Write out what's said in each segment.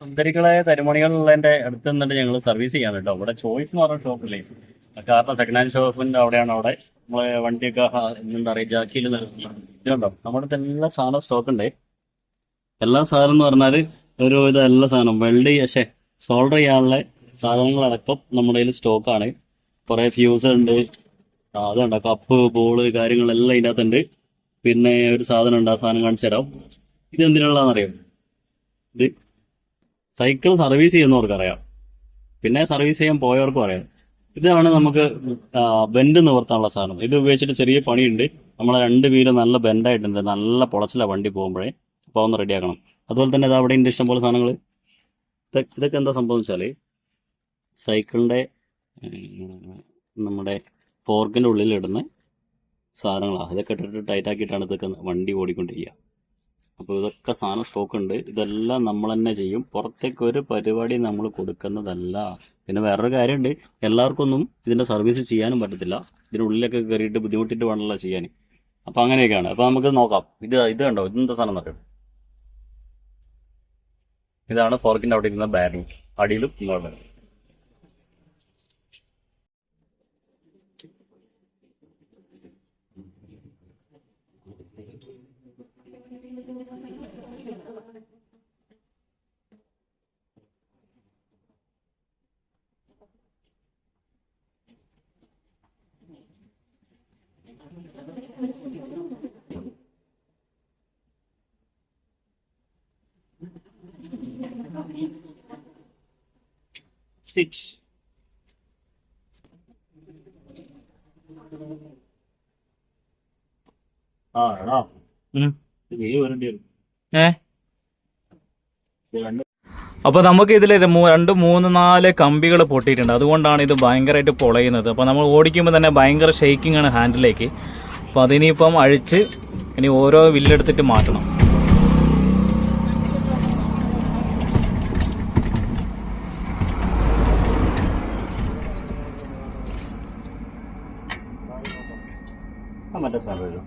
സുന്ദരികളായ തരുമണികളുള്ളതിന്റെ അടുത്ത് നിന്നിട്ട് ഞങ്ങൾ സർവീസ് ചെയ്യാൻ കേട്ടോ അവിടെ ചോയ്സ് എന്ന് പറഞ്ഞ ഷോപ്പില്ലേ കാരണം സെക്കൻഡ് ഹാൻഡ് ഷോപ്പിന്റെ അവിടെയാണ് അവിടെ നമ്മളെ വണ്ടിയൊക്കെ എന്താ പറയുക ജാക്കിയിൽ ഇതുണ്ടോ നമ്മുടെ എല്ലാ സാധനം സ്റ്റോക്ക് ഉണ്ട്. എല്ലാ സാധനം എന്ന് പറഞ്ഞാൽ ഒരു ഇത് എല്ലാ സാധനം വെൽഡ് പക്ഷേ സോൾഡർ ചെയ്യാനുള്ള സാധനങ്ങളടക്കം നമ്മുടെ കയ്യിൽ സ്റ്റോക്കാണ് കുറേ ഫ്യൂസ് ഉണ്ട്. അതുണ്ട് കപ്പ് ബോൾ കാര്യങ്ങളെല്ലാം ഇതിന്റെ അകത്തുണ്ട് പിന്നെ ഒരു സാധനം ഉണ്ട് ആ സാധനം കാണിച്ചു തരാം ഇത് എന്തിനുള്ളതെന്നറിയാം ഇത് സൈക്കിൾ സർവീസ് ചെയ്യുന്നവർക്ക് അറിയാം പിന്നെ സർവീസ് ചെയ്യാൻ പോയവർക്കും അറിയാം. ഇതാണ് നമുക്ക് ബെൻഡ് നിവർത്താനുള്ള സാധനം. ഇത് ഉപയോഗിച്ചിട്ട് ചെറിയ പണിയുണ്ട്. നമ്മളെ രണ്ട് വീൽ നല്ല ബെൻഡായിട്ടുണ്ട് നല്ല പൊളച്ചില വണ്ടി പോകുമ്പോഴേ. അപ്പോൾ ഒന്ന് റെഡിയാക്കണം അതുപോലെ തന്നെ ഇത് അവിടെ ഉണ്ട് ഇഷ്ടംപോലെ സാധനങ്ങൾ ഇതൊക്കെ എന്താ സംഭവം വെച്ചാൽ സൈക്കിളിന്റെ നമ്മുടെ ഫോർക്കിന്റെ ഉള്ളിലിടുന്ന സാധനങ്ങളാണ് ഇതൊക്കെ ഇട്ടിട്ട് ടൈറ്റാക്കിയിട്ടാണ് ഇതൊക്കെ വണ്ടി ഓടിക്കൊണ്ടിരിക്കുക അപ്പോൾ ഇതൊക്കെ സാധനം സ്റ്റോക്ക് ഉണ്ട്. ഇതെല്ലാം നമ്മൾ തന്നെ ചെയ്യും. പുറത്തേക്ക് ഒരു പരിപാടി നമ്മൾ കൊടുക്കുന്നതല്ല. പിന്നെ വേറൊരു കാര്യമുണ്ട് എല്ലാവർക്കും ഒന്നും ഇതിന്റെ സർവീസ് ചെയ്യാനും പറ്റത്തില്ല. ഇതിനുള്ളിലൊക്കെ കയറിയിട്ട് ബുദ്ധിമുട്ടിട്ട് വേണമല്ലോ ചെയ്യാൻ. അപ്പോൾ അങ്ങനെയൊക്കെയാണ്. അപ്പോൾ നമുക്ക് നോക്കാം. ഇത് ഇത് കണ്ടോ? ഇതെന്താ സാധനം എന്നറിയോ? ഇതാണ് ഫോർക്കിന്റെ അവിടെ ഇരുന്ന ബാരിങ് അടിയിലും ഇങ്ങോട്ട്. സ്റ്റിച്ച് ആ എടാ. ഉം. ഇത് നീ വരേണ്ടി വരും. ഏ? ഇത് രണ്ട് അപ്പൊ നമുക്ക് ഇതിൽ രണ്ട് മൂന്ന് നാല് കമ്പികൾ പൊട്ടിയിട്ടുണ്ട്. അതുകൊണ്ടാണ് ഇത് ഭയങ്കരമായിട്ട് പൊളയുന്നത്. അപ്പൊ നമ്മൾ ഓടിക്കുമ്പോൾ തന്നെ ഭയങ്കര ഷെയ്ക്കിംഗ് ആണ് ഹാൻഡിലേക്ക് അപ്പൊ അതിനിപ്പം അഴിച്ച് ഇനി ഓരോ വില്ലെടുത്തിട്ട് മാറ്റണം ആ മറ്റേ സാധനം വരും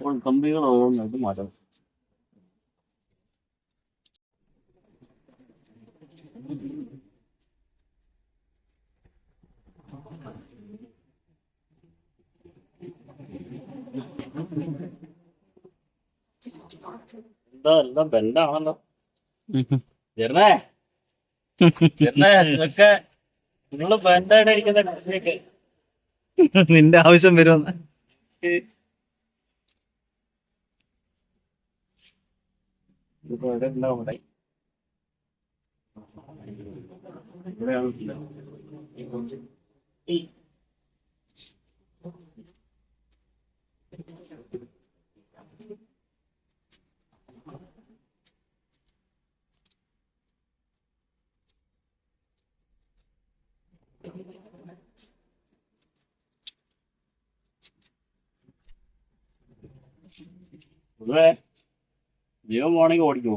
അപ്പോൾ കമ്പികൾ ഓരോന്നായിട്ട് മാറ്റണം എന്താ എല്ലാം ബെൻഡാണല്ലോ ജെർണേ ജെർണേ ഇതൊക്കെ നിങ്ങൾ ബെൻഡായിട്ടിരിക്കുന്ന നിന്റെ ആവശ്യം വരുമെന്ന്. ഇതിപ്പോ എവിടെ ഉണ്ടാവും ഇവിടെ ഇവിടെയാണ് ഉണ്ടാവുക. ഈ പൊതുവെ ജീവൻ പോണെങ്കിൽ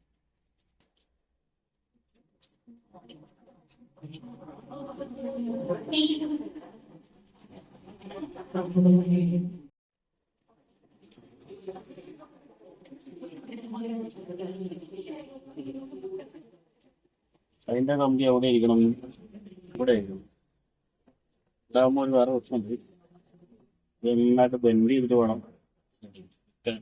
കമ്പി എവിടെ ഇരിക്കണം. ഇവിടെ ഇരിക്കണം ഇതാകുമ്പോൾ ഒരു വേറെ പ്രശ്നമുണ്ട് നന്നായിട്ട് ബെൻഡ് ചെയ്തിട്ട് വേണം. ഒക്കെ.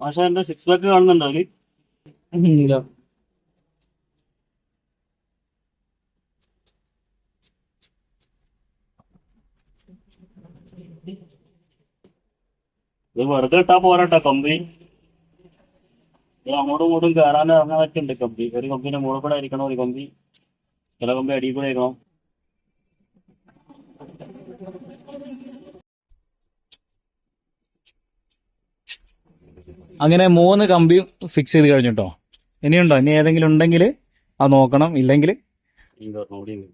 മാഷ എന്റെ സിക്സ് പാക്ക് കാണുന്നുണ്ടോ അവർ? ഇത് വെറുതെ ഇട്ടാ പോരാട്ടോ കമ്പി. അങ്ങോട്ടും ഇങ്ങോട്ടും കയറാനും ഇറങ്ങാനൊക്കെ ഉണ്ട് കമ്പി. ഒരു കമ്പിന്റെ മുകളിൽ കൂടെ ആയിരിക്കണം ഒരു കമ്പി. ചില കമ്പി അടിയിൽ കൂടെ ആയിരിക്കണം. അങ്ങനെ മൂന്ന് കമ്പിയും ഫിക്സ് ചെയ്ത് കഴിഞ്ഞു കേട്ടോ ഇനിയുണ്ടോ? ഇനി ഏതെങ്കിലും ഉണ്ടെങ്കിൽ അത് നോക്കണം. ഇല്ലെങ്കിൽ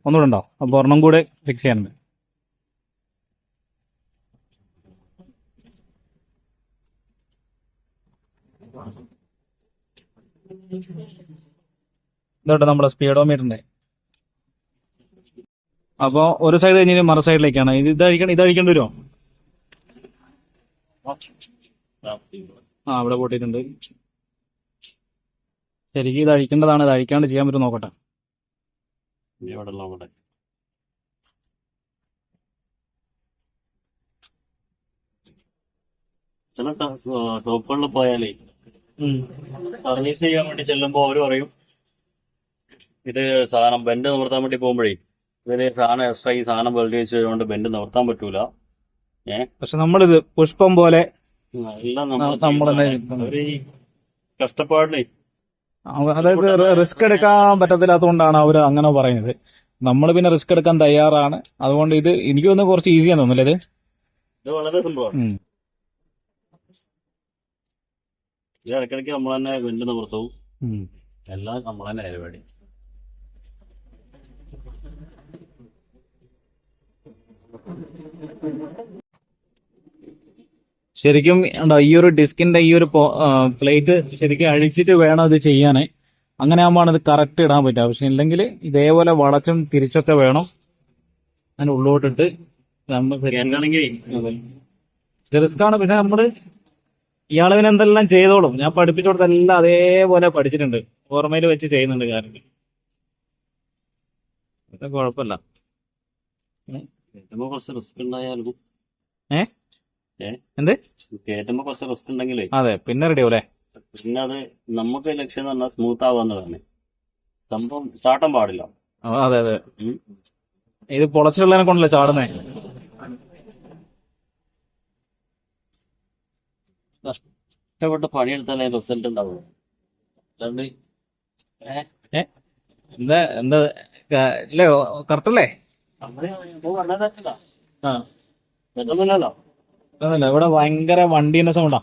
ഒന്നുകൂടെ ഉണ്ടോ? അപ്പോൾ ഒരെണ്ണം കൂടെ ഫിക്സ് ചെയ്യാനുണ്ട്. ഇതോട്ടെ നമ്മുടെ സ്പീഡോമീറ്ററിന്റെ. അപ്പോൾ ഒരു സൈഡ് കഴിഞ്ഞ് മറു സൈഡിലേക്കാണ് ഇത് ഇതഴിക്കണം ഇതഴിക്കേണ്ടി വരുമോ ആ അവിടെ പൊട്ടിയിട്ടുണ്ട്. ശരിക്കും ഇത് അഴിക്കേണ്ടതാണ് ഇത് അഴിക്കാണ്ട് ചെയ്യാൻ പറ്റും നോക്കട്ടെ. ചില ഷോപ്പുകളിൽ പോയാലേ സർവീസ് ചെയ്യാൻ വേണ്ടി ചെല്ലുമ്പോൾ അവർ പറയും ഇത് സാധനം ബെൻഡ് നിവർത്താൻ വേണ്ടി പോകുമ്പോഴേ ഇതിന് സാധനം എക്സ്ട്രാ ഈ സാധനം വെൽഡ് വെച്ചതുകൊണ്ട് ബെൻഡ് നിവർത്താൻ പറ്റൂല. പക്ഷെ നമ്മളിത് പുഷ്പം പോലെ ഈ അതായത് റിസ്ക് എടുക്കാൻ പറ്റത്തില്ലാത്തതുകൊണ്ടാണ് അവർ അങ്ങനെ പറയുന്നത്. നമ്മൾ പിന്നെ റിസ്ക് എടുക്കാൻ തയ്യാറാണ്. അതുകൊണ്ട് ഇത് എനിക്ക് തോന്നുന്നു കുറച്ച് ഈസിയാന്ന് തോന്നുന്നില്ല ഇത്? വളരെ സിമ്പിളാണ് ഇത് ഇടയ്ക്കിടയ്ക്ക് നമ്മൾ തന്നെ ബെൻഡ് നിവർത്തവും. എല്ലാം നമ്മൾ തന്നെ പരിപാടി. ശരിക്കും ഉണ്ടോ ഈ ഒരു ഡിസ്കിന്റെ ഈ ഒരു പ്ലേറ്റ് ശരിക്കും അഴിച്ചിട്ട് വേണം അത് ചെയ്യാനേ. അങ്ങനെ ആകുമ്പോൾ ഇത് കറക്റ്റ് ഇടാൻ പറ്റുക. പക്ഷെ ഇല്ലെങ്കിൽ ഇതേപോലെ വളച്ചും തിരിച്ചൊക്കെ വേണം. അതിന് ഉള്ളോട്ടിട്ട് നമ്മൾ എന്താണെങ്കിൽ പക്ഷെ പിന്നെ നമ്മൾ ഇയാൾ പിന്നെ എന്തെല്ലാം ചെയ്തോളും. ഞാൻ പഠിപ്പിച്ചു കൊടുത്തെല്ലാം അതേപോലെ പഠിച്ചിട്ടുണ്ട്. ഓർമ്മയിൽ വെച്ച് ചെയ്യുന്നുണ്ട് കാരണം ഇത് കുഴപ്പമില്ല. കുറച്ച് റിസ്ക് ഉണ്ടായാലും. ഏ? ഏ? എന്ത്? കുറച്ച് റിസ്ക് ഉണ്ടെങ്കിലേ. അതെ പിന്നെ റെഡി ആവൂലേ പിന്നെ അത് നമുക്ക് ലക്ഷ്യം എന്ന് പറഞ്ഞാൽ സ്മൂത്ത് ആവാന്നുള്ളതാണ് സംഭവം ചാട്ടം പാടില്ല. അതെ അതെ. ഇത് പൊളച്ചുള്ളതിനെ കൊണ്ടല്ലേ ചാടുന്നേ? ഇഷ്ടപ്പെട്ട് അതിന് റിസൾട്ട് ഉണ്ടാവുള്ളൂ. അല്ലാണ്ട് എന്താ എന്താ ഇല്ലേ കറക്റ്റ് അല്ലേ ഇവിടെ ഭയങ്കര വണ്ടീന്റെ സൗണ്ടാ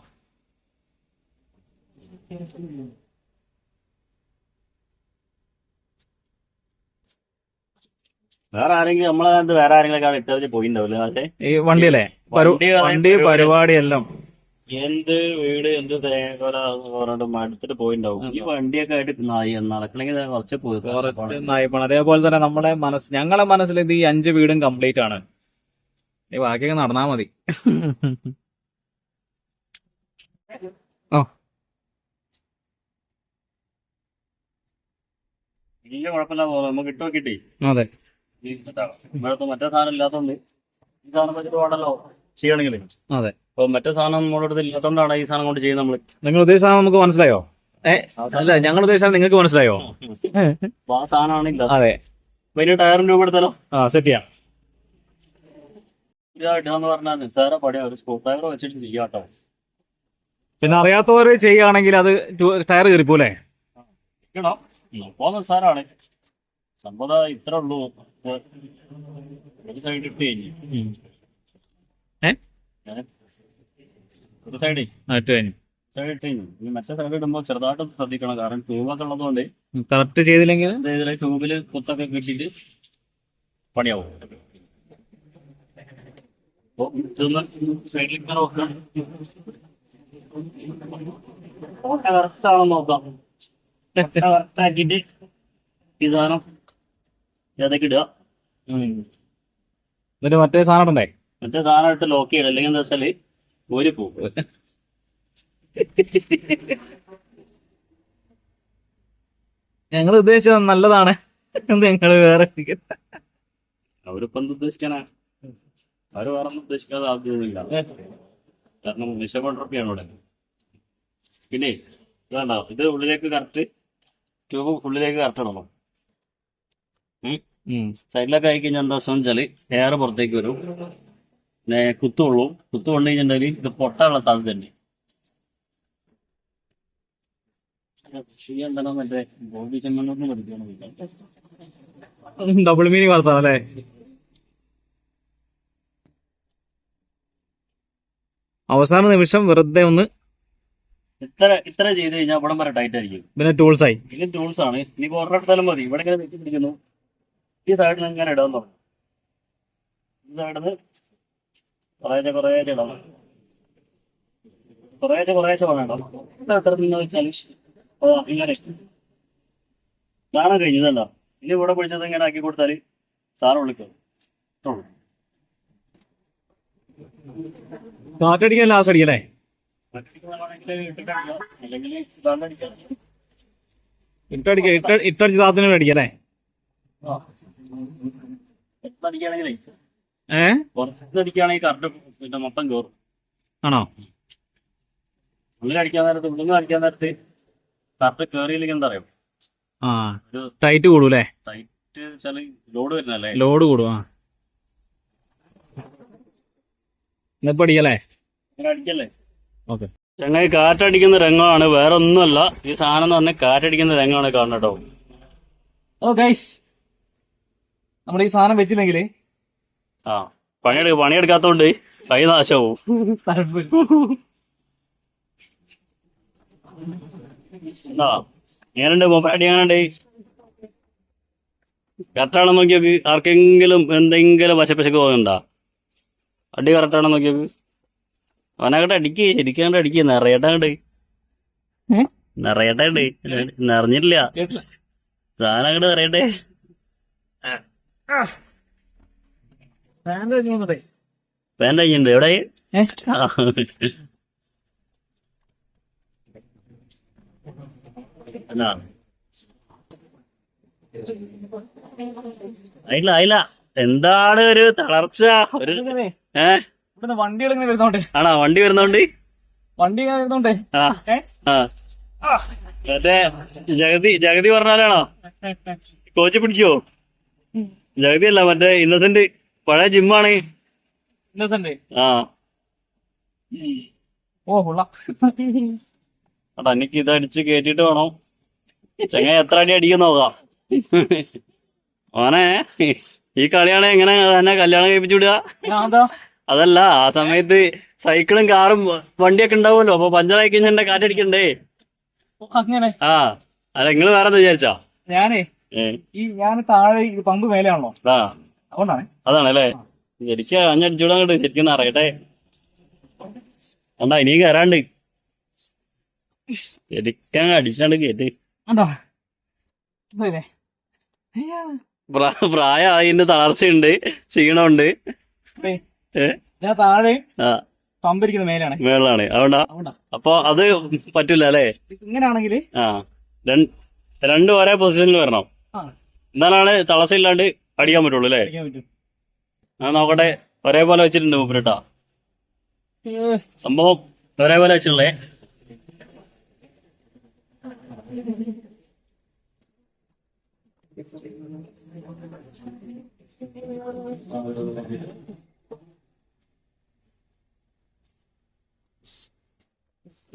വേറെ ആരെങ്കിലും നമ്മളെ വേറെ ആരെങ്കിലും ഇട്ടറിച്ച് പോയിണ്ടാവില്ല പക്ഷേ ഈ വണ്ടിയല്ലേ? വണ്ടി പരിപാടിയെല്ലാം വണ്ടി പരിപാടി എല്ലാം എന്ത് വീട് എന്ത് തേങ്ങ പറഞ്ഞിട്ട് മടുത്തിട്ട് പോയിണ്ടാവും. ഈ വണ്ടിയൊക്കെ ആയിട്ട് നായി നടക്കണമെങ്കിൽ കുറച്ച് പോയി. പോണം അതേപോലെ തന്നെ നമ്മുടെ മനസ്സ് ഞങ്ങളെ മനസ്സിൽ ഇത് ഈ അഞ്ച് വീടും കംപ്ലീറ്റ് ആണ്. ഈ ബാക്കിയൊക്കെ നടന്നാ മതി. ഓ വലിയ കുഴപ്പമില്ല പോകും. നമുക്ക് ഇട്ട് നോക്കിട്ടേ അതെ. ഇവിടുത്തെ മറ്റേ സാധനം ഇല്ലാത്തതുകൊണ്ട് ഈ സാധനം വെച്ചിട്ട് പാടല്ലോ ചെയ്യണമെങ്കിൽ അതെ. അപ്പൊ മറ്റേ സാധനം നമ്മുടെ അടുത്ത് ഇല്ലാത്തതുകൊണ്ടാണ് ഈ സാധനം കൊണ്ട് ചെയ്യുന്നത് നമ്മൾ. നിങ്ങൾ ഉദ്ദേശിച്ചാൽ നമുക്ക് മനസ്സിലായോ? അല്ല ഞങ്ങൾ ഉദ്ദേശിച്ചാൽ നിങ്ങൾക്ക് മനസ്സിലായോ? ആ സാധനമാണ് ഇല്ല. അതെ. വലിയ ടയറിന് രൂപ എടുത്താലോ? ആ സെറ്റ് ചെയ്യാം. ഇതായിട്ടാന്ന് പറഞ്ഞാൽ നിസ്സാര പടിയാ ഒരു വെച്ചിട്ട് ചെയ്യാം കേട്ടോ പിന്നെ അറിയാത്തവര് ചെയ്യുകയാണെങ്കിൽ അത് ടയർ കയറിപ്പോലെ നിസ്സാരാണ്. ഇത്ര ഉള്ളൂ. ഒരു സൈഡ് ഇട്ട് കഴിഞ്ഞു. ഏ? ഞാൻ ഒരു സൈഡ് മറ്റേ സൈഡ് ഇടുമ്പോൾ ചെറുതായിട്ട് ശ്രദ്ധിക്കണം. കാരണം ട്യൂബൊക്കെ ഉള്ളതുകൊണ്ട് കറക്റ്റ് ചെയ്തില്ലെങ്കിൽ? ഇതിലെ ട്യൂബിൽ കുത്തൊക്കെ കിട്ടിയിട്ട് പണിയാവും. അപ്പൊ ഇതൊന്ന് സൈഡിൽ ഇങ്ങനെ നോക്കാം. ഓട്ട കറക്റ്റ് ആണോ നോക്കാം. കറക്റ്റ് ആക്കിയിട്ട് ഈ സാധനം ഏതൊക്കെ ഇടുക. എന്നിട്ട് മറ്റേ സാധനം ഉണ്ടേ മറ്റേ സാധനം ഇട്ട് ലോക്ക് ചെയ്യണം. അല്ലെങ്കിൽ എന്താ വെച്ചാൽ ഊരി പൂവ് ഞങ്ങൾ ഉദ്ദേശിച്ചത് നല്ലതാണ്. നിങ്ങൾ വേറെ അവരിപ്പോ എന്ത് ഉദ്ദേശിക്കാനാ? അവർ വേറെ ഒന്നും ഉദ്ദേശിക്കാതെ ആദ്യമൊന്നുമില്ല കാരണം വിഷമോട്രോപ്പിയാണ് ഇവിടെ. പിന്നെ വേണ്ട ഇത് ഉള്ളിലേക്ക് കറക്റ്റ് ട്യൂബ് ഉള്ളിലേക്ക് കറക്റ്റ് ഇടണം. സൈഡിലൊക്കെ ആയി കഴിഞ്ഞാൽ എന്താ വെച്ചാൽ എയർ പുറത്തേക്ക് വരും. പിന്നെ കുത്തുള്ളൂ കുത്തു കൊണ്ടു കഴിഞ്ഞിട്ടുണ്ടെങ്കിൽ ഇത് പൊട്ടാനുള്ള സാധ്യത ഉണ്ട്. എന്താണ് മറ്റേ ബോബി ഡബിൾ മീനിങ് വളർത്താം അല്ലേ? അവസാന നിമിഷം വെറുതെ ഒന്ന് ഇത്ര ഇത്ര ചെയ്ത് കഴിഞ്ഞാൽ ഇവിടെ വരെ ടൈറ്റ് ആയിരിക്കും. പിന്നെ ടൂൾസ് ആയി. പിന്നെ ടൂൾസ് ആണ്. ഇനി ഓർഡർ എടുത്താലും മതി. ഇവിടെ ഇങ്ങനെ പിടിക്കുന്നു ഈ സൈഡിൽ ഇങ്ങനെ ഇടാൻ തുടങ്ങും. ഈ സൈഡിൽ കുറേശ്ശെ കുറേശ്ശെ ഇടണം കുറേശ്ശെ കുറേശ്ശെ വേണം എത്ര നിന്ന് വെച്ചാൽ ഓ ഇങ്ങനെ. സാധനം കഴിഞ്ഞതല്ല ഇനി ഇവിടെ പിടിച്ചത് ഇങ്ങനെ ആക്കി കൊടുത്താൽ സാധനം വിളിക്കും? കാറ്റടിക്കാൻ ലാസ്റ്റ് അടിക്കല്ലേ അല്ലെങ്കിൽ ഇതാണ്ട് അടിക്കാം. ഇട്ടടിക്ക ഇട്ട ഇട്ടടിച്ച് താത്തിന് അടിക്കല്ലേ പിന്നെ മൊത്തം കയറും ആണോ? ഉള്ളിൽ അടിക്കാൻ നേരത്ത് ഉള്ളിൽ നിന്ന് അടിക്കാൻ നേരത്ത് കറക്റ്റ് കയറിയില്ലെങ്കിൽ എന്താ അറിയോ? ആ ഒരു ടൈറ്റ് കൂടൂല്ലേ? സൈറ്റ് വെച്ചാൽ ലോഡ് വരുന്നല്ലേ ലോഡ് കൂടും ആ. ഇന്നിപ്പോ അടിക്കല്ലേ? ഇങ്ങനെ അടിക്കല്ലേ? ഓക്കെ. ചങ്ങായി കാറ്റടിക്കുന്ന രംഗമാണ് വേറെ ഒന്നുമല്ല ഈ സാധനം എന്ന് പറഞ്ഞാൽ കാറ്റടിക്കുന്ന രംഗമാണ് കാണുന്നത് കേട്ടോ. Oh guys. നമ്മൾ ഈ സാധനം വെച്ചില്ലെങ്കിൽ ആ പണിയെടുക്ക പണിയെടുക്കാത്തോണ്ട് കൈ നാശവും. ആ എങ്ങനെയുണ്ട് മൊബൈൽ ഞാനുണ്ട് കറക്റ്റാണെന്ന് നോക്കിയോക്ക്? ആർക്കെങ്കിലും എന്തെങ്കിലും പശപ്പശക്ക് പോകുന്നുണ്ടോ അടി കറക്റ്റാണെന്ന് നോക്കിയോക്ക്? അവനങ്ങോട്ട് അടിക്ക് ഇരിക്കാണ്ട് അടിക്ക് നിറയട്ടാണ്ട്? നിറയട്ടുണ്ട്. നിറഞ്ഞിട്ടില്ല. സാധനം അങ്ങോട്ട് നിറയട്ടെ. പാന്റ് അയ്യുണ്ട് എവിടെ ആ. അയില്ല ആയില്ല എന്താണ് ഒരു തളർച്ച? ഒരു ഏ? ഇവിടുന്ന് വണ്ടികൾ ഇങ്ങനെ വരുന്നോണ്ട്. ആണോ? വണ്ടി വരുന്നോണ്ട്? വണ്ടി ഇങ്ങനെ വരുന്നോണ്ട്. ആ. ആ. മറ്റേ ജഗതി ജഗതി പറഞ്ഞാലാണോ? കോച്ച് പിടിക്കോ? ജഗതി അല്ല മറ്റേ ഇന്നസെന്റ് പഴയ ജിമ്മാണ് ആ. ഓ എനിക്ക് ഇത് അടിച്ച് കേട്ടിട്ട് വേണം. ചങ്ങ എത്ര അടി അടിക്കാൻ നോക്കാം. ഓനെ ഈ കളിയാണ് എങ്ങനെ തന്നെ കല്യാണം കഴിപ്പിച്ചു വിടുക? അതല്ല ആ സമയത്ത് സൈക്കിളും കാറും വണ്ടിയൊക്കെ ഉണ്ടാവുമല്ലോ. അപ്പൊ പഞ്ചറായി കഴിഞ്ഞാൽ എന്റെ കാറ്റടിക്കണ്ടേ അങ്ങനെ. ആ അല്ല നിങ്ങൾ വേറെ എന്താ വിചാരിച്ചാ? ഞാനേ ഈ ഞാൻ താഴെ പമ്പ് മേലെയാണല്ലോ. അതുകൊണ്ടാണ്. അതാണല്ലേ? ശരിക്കും അഞ്ഞടിച്ചൂടെ അങ്ങോട്ട് ശരിക്കും അറിയട്ടെ കണ്ടാ ഇനിയും കയറാണ്ട് ശരിക്കും അടിച്ചാണ്ട് കേട്ട് കണ്ടോ? പ്രാ- പ്രായമായതിന്റെ തളർച്ചയുണ്ട് ക്ഷീണമുണ്ട്? ഞാൻ താഴെ പമ്പിരിക്കുന്ന മേലാണ്. മേളാണ്. അതുകൊണ്ടാ. അപ്പൊ അത് പറ്റൂല അല്ലേ? ഇങ്ങനെയാണെങ്കിൽ ആ. രണ്ട് ഒരേ പൊസിഷനിൽ വരണം. എന്നാലാണ് തളർച്ചയില്ലാണ്ട് അടിക്കാൻ പറ്റുള്ളൂ അല്ലേ? ആ നോക്കട്ടെ. ഒരേപോലെ വെച്ചിട്ടുണ്ട് മൂപ്പരട്ടാ സംഭവം ഒരേപോലെ വെച്ചിട്ടുള്ളേ.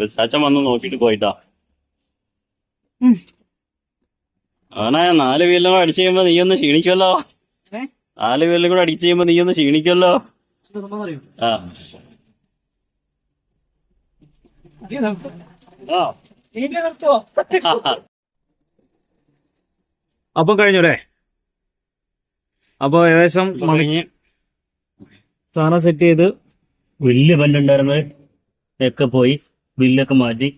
ചാച്ചൻ വന്ന് നോക്കിട്ട് പോയിട്ടാ. അവനെ നാല് വീലും കൂടെ അടിച്ചു കഴിയുമ്പോ നീ ഒന്ന് ക്ഷീണിക്കുമല്ലോ നാല് വീലും കൂടെ അടിച്ചു കഴിയുമ്പോ നീ ഒന്ന് ക്ഷീണിക്കുമല്ലോ ആ. അപ്പൊ കഴിഞ്ഞു അല്ലേ? അപ്പൊ ഏകദേശം കഴിഞ്ഞ്. സാധനം സെറ്റ് ചെയ്ത് വലിയ പല്ലുണ്ടായിരുന്നു ഒക്കെ പോയി. ബില്ലൊക്കെ മാറ്റി.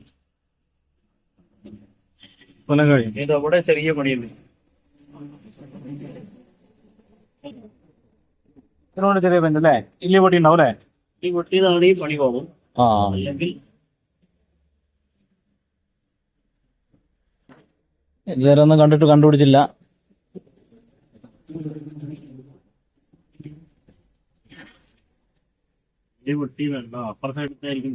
കൊല്ലം കഴിഞ്ഞു. ഇത് അവിടെ ചെറിയ പണിയുണ്ട്. ഇതിനോട് ചെറിയ ബന്ധം അല്ലേ? ഇല്ലി പൊട്ടി ഉണ്ടാവും അല്ലേ? ഈ പൊട്ടിയതാണ് ഈ പണി പോകും. ആ. അല്ലെങ്കിൽ ഇതുവരെ ഒന്നും കണ്ടിട്ട് കണ്ടുപിടിച്ചില്ല. ഈ പൊട്ടി വേണ്ട. അപ്പുറത്തെ അടുത്തായിരിക്കും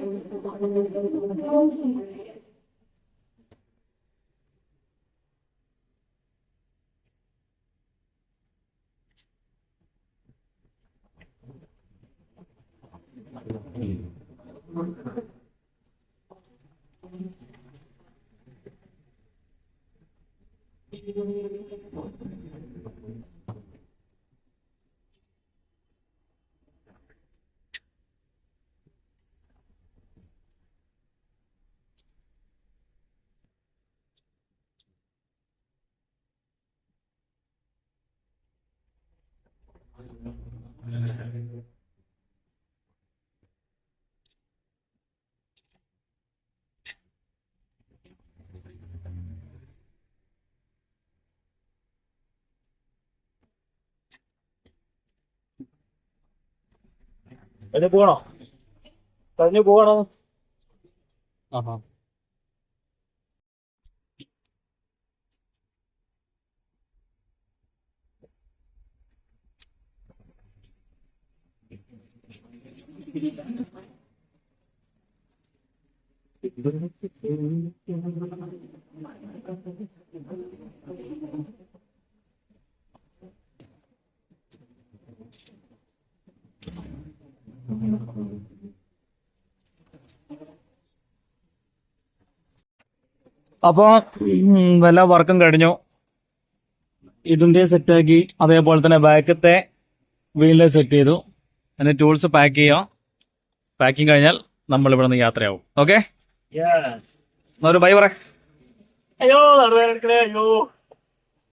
Thank you. കഴിഞ്ഞു പോകണോ? കഴിഞ്ഞു പോകണോ? ആഹാ. അപ്പോൾ എല്ലാ വർക്കും കഴിഞ്ഞു. ഇതിന്റെ സെറ്റാക്കി അതേപോലെ തന്നെ ബാക്കത്തെ വീലിനെ സെറ്റ് ചെയ്തു. അതിന്റെ ടൂൾസ് പാക്ക് ചെയ്യാം. പാക്കിങ് കഴിഞ്ഞാൽ നമ്മൾ ഇവിടെ നിന്ന് യാത്രയാവും ഓക്കെ. ഒരു ബൈ പറ. അയ്യോ അയ്യോ.